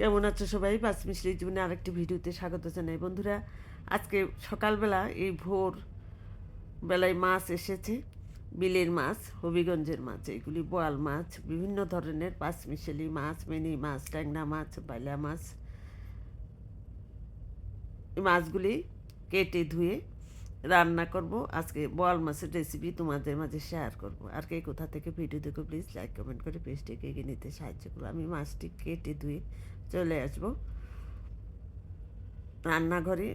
কেমন আছো সবাই? পাঁচ মিশলি জীবনে আরেকটি ভিডিওতে স্বাগত জানাই। বন্ধুরা, আজকে সকালবেলা এই ভোর বেলায় মাছ এসেছে, বিলের মাছ, হবিগঞ্জের মাছ, এগুলি বোয়াল মাছ, বিভিন্ন ধরনের পাঁচ মিশালি মাছ, মিনি মাছ, ট্যাংরা মাছ, বাইলা মাছ। এই মাছগুলি কেটে ধুয়ে রান্না করব। আজকে বোয়াল মাছের রেসিপি তোমাদের মাঝে শেয়ার করব। আর কে কোথা থেকে ভিডিও দেখো প্লিজ লাইক কমেন্ট করে পেজটিকে এগিয়ে নিতে সাহায্য করো। আমি মাছটি কেটে ধুয়ে চলে আসব। রান্নাঘরে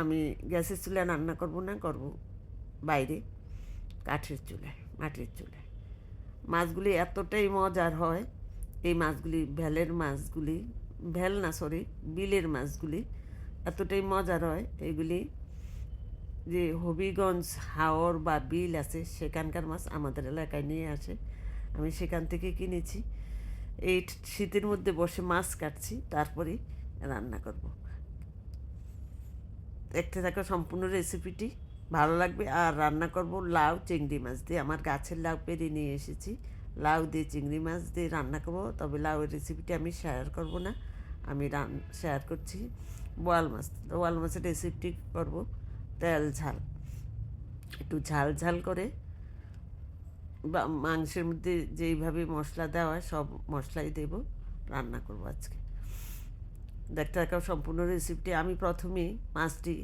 আমি গ্যাসের চুলায় রান্না করব না, করব বাইরে কাঠের চুলায়, মাটির চুলায়। মাছগুলি এতটাই মজার হয়, এই মাছগুলি ভ্যালের মাছগুলি ভ্যাল না সরি বিলের মাছগুলি এতটাই মজার হয় এইগুলি যে হবিগঞ্জ হাওর বা বিল আছে, সেখানকার মাছ আমাদের এলাকায় নিয়ে আসে। আমি সেখান থেকে কিনেছি। এই শীতের মধ্যে বসে মাছ কাটছি, তারপরে রান্না করব। দেখতে থাকো সম্পূর্ণ রেসিপিটি ভালো লাগবে। আর রান্না করব লাউ, চিংড়ি মাছ দিয়ে। আমার গাছের লাউ পেরে নিয়ে এসেছি। লাউ দিয়ে চিংড়ি মাছ দিয়ে রান্না করব, তবে লাউয়ের রেসিপিটি আমি শেয়ার করব না। আমি রান শেয়ার করছি বোয়াল মাছ। বোয়াল মাছের রেসিপিটি করব তেল ঝাল। একটু ঝাল ঝাল করে মাংসের মধ্যে যেইভাবে মশলা দেওয়া সব মশলাই দেব, রান্না করব আজকে। দেখতে থাকা সম্পূর্ণ রেসিপিটি আমি প্রথমে মাছটি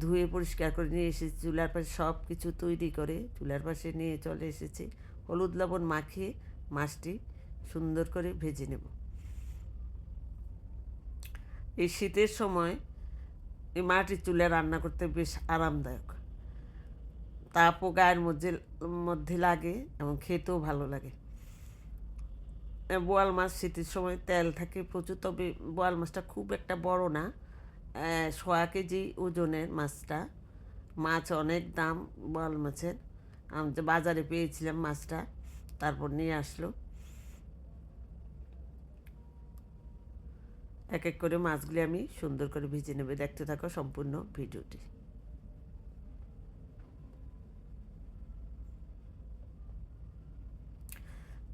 ধুয়ে পরিষ্কার করে নিয়ে এসেছি, চুলার পাশে সব কিছু তৈরি করে চুলার পাশে নিয়ে চলে এসেছি। হলুদ লবণ মাখিয়ে মাছটি সুন্দর করে ভেজে নেব। এই শীতের সময় এই মাটির চুলে রান্না করতে বেশ আরামদায়ক। তাপও গায়ের মধ্যে মধ্যে লাগে এবং খেতেও ভালো লাগে। বোয়াল মাছ শীতের সময় তেল থাকে প্রচুর, তবে বোয়াল মাছটা খুব একটা বড় না। সোয়া কেজি ওজনের মাছটা। মাছ অনেক দাম বোয়াল মাছের। আমি বাজারে পেয়েছিলাম মাছটা, তারপর নিয়ে আসলো। এক এক করে মাছগুলি আমি সুন্দর করে ভিজে নেবে। দেখতে থাকো সম্পূর্ণ ভিডিওটি।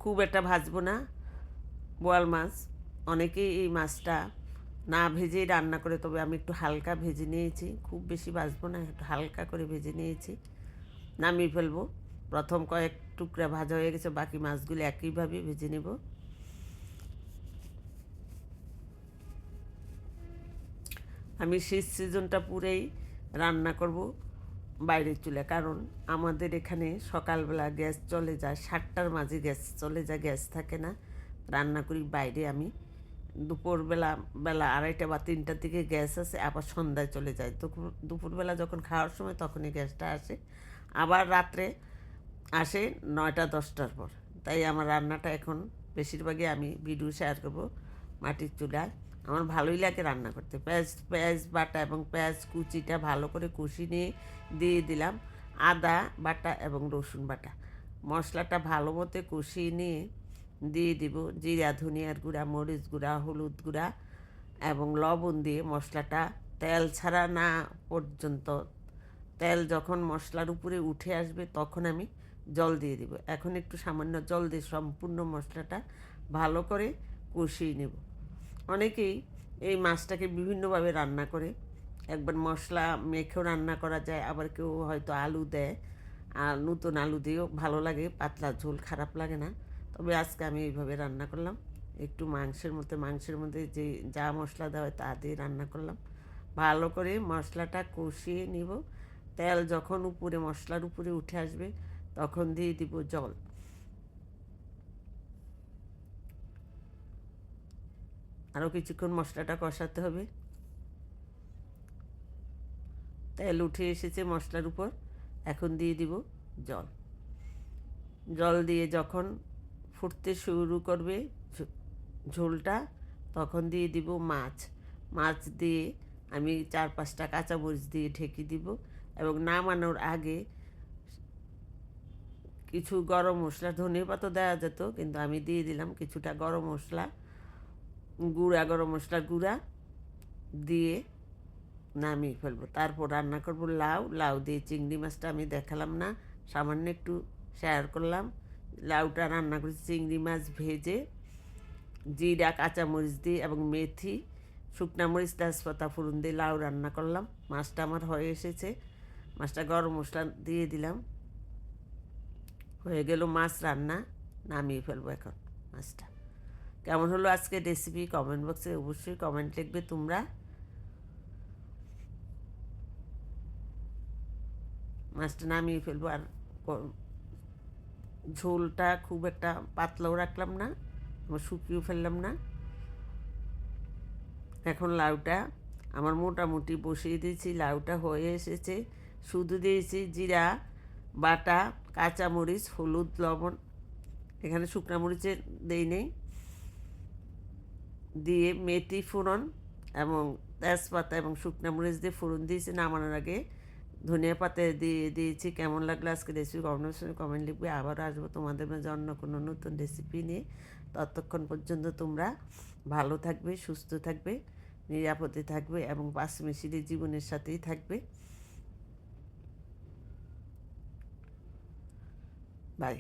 খুব একটা ভাজবো না। বোয়াল মাছ, অনেকেই এই মাছটা না ভেজেই রান্না করে, তবে আমি একটু হালকা ভেজে নিয়েছি। খুব বেশি ভাজবো না, একটু হালকা করে ভেজে নিয়েছি। নামিয়ে ফেলব। প্রথম কয়েক টুকরা ভাজা হয়ে গেছে, বাকি মাছগুলি একইভাবে ভেজে নেব। আমি শীত সিজনটা পুরেই রান্না করব। বাইরের চুলে কারণ আমাদের এখানে সকালবেলা গ্যাস চলে যায়, সাতটার মাঝে গ্যাস চলে যায়, গ্যাস থাকে না। রান্না করি বাইরে আমি। দুপুরবেলা, বেলা আড়াইটা বা তিনটার দিকে গ্যাস আসে, আবার সন্ধ্যায় চলে যায়। দুপুর, দুপুরবেলা যখন খাওয়ার সময় তখনই গ্যাসটা আসে। আবার রাত্রে আসে নয়টা, দশটার পর। তাই আমার রান্নাটা এখন বেশিরভাগই আমি ভিডিও শেয়ার করব মাটির চুলায়। আমার ভালোই লাগে রান্না করতে। পেঁয়াজ পেঁয়াজ বাটা এবং পেঁয়াজ কুচিটা ভালো করে কুচি নিয়ে দিয়ে দিলাম আদা, বাটা এবং রসুন বাটা। মশলাটা ভালো মতো কষিয়ে নিয়ে দিয়ে দিব জিরা, ধনিয়ার গুঁড়া, মরিচ গুঁড়া, হলুদ গুঁড়া এবং লবণ দিয়ে মশলাটা তেল ছাড়া না পর্যন্ত। তেল যখন মশলার উপরে উঠে আসবে তখন আমি জল দিয়ে দিব। এখন একটু সামান্য জল দিয়ে সম্পূর্ণ মশলাটা ভালো করে কষিয়ে নেব। অনেকেই এই মাছটাকে বিভিন্নভাবে রান্না করে। একবার মশলা মেখেও রান্না করা যায়, আবার কেউ হয়তো আলু দেয়। আর নতুন আলু দিয়েও ভালো লাগে, পাতলা ঝোল খারাপ লাগে না। তবে আজকে আমি এইভাবে রান্না করলাম। একটু মাংসের মধ্যে মাংসের মধ্যে যে যা মশলা দেওয়া হয় তা দিয়ে রান্না করলাম। ভালো করে মশলাটা কষিয়ে নিব। তেল যখন উপরে, মশলার উপরে উঠে আসবে, তখন দিয়ে দিব জল। কিছুক্ষণ মশলাটা কষাতে হবে। তেল উঠে এসেছে মশলার উপর। এখন দিয়ে দিব জল। জল দিয়ে যখন ফুটতে শুরু করবে ঝোলটা, তখন দিয়ে দিব মাছ। মাছ দিয়ে আমি চার পাঁচটা কাঁচামরিচ দিয়ে ঢেকে দিব এবং নামানোর আগে কিছু গরম মশলা, ধনে পাতা দেওয়া যেত, কিন্তু আমি দিয়ে দিলাম কিছুটা গরম মশলা। গুঁড়া গরম মশলা গুঁড়া দিয়ে নামিয়ে ফেলব। তারপর রান্না করব লাউ। লাউ দিয়ে চিংড়ি মাছটা আমি দেখালাম না, সামান্য একটু শেয়ার করলাম। লাউটা রান্না করেছি চিংড়ি মাছ ভেজে, জিরা, কাঁচামরিচ দিয়ে এবং মেথি, শুকনা মরিচ, তেজপাতা ফুরুন দিয়ে লাউ রান্না করলাম। মাছটা আমার হয়ে এসেছে। মাছটা গরম মশলা দিয়ে দিলাম। হয়ে গেল মাছ রান্না, নামিয়ে ফেলব এখন মাছটা। কেমন হলো আজকে রেসিপি কমেন্ট বক্সে অবশ্যই কমেন্ট লিখবে তোমরা। মাছটা নামিয়ে ফেলব আর ঝোলটা খুব একটা পাতলাও রাখলাম না, আবার শুকিয়েও ফেললাম না। এখন লাউটা আমার মোটামুটি বসিয়ে দিয়েছি, লাউটা হয়ে এসেছে। শুধু দিয়েছি জিরা, বাটা, কাঁচামরিচ, হলুদ, লবণ। এখানে শুকনা মরিচের দেই নেই। দিয়ে মেথি ফোড়ন এবং তেজপাতা এবং শুকনো মরিচ দিয়ে ফোড়ন দিয়েছি নামানোর আগে। ধনিয়া পাতা দিয়ে দিয়েছি, কেমন লাগল আজকে রেসিপি কমেন্টের সঙ্গে কমেন্ট লিখবে। আবার আসব তোমাদের মাঝে অন্য কোনো নতুন রেসিপি নিয়ে। ততক্ষণ পর্যন্ত তোমরা ভালো থাকবে, সুস্থ থাকবে, নিরাপদে থাকবে এবং পাঁচ মিশিয়ে জীবনের সাথেই থাকবে। বাই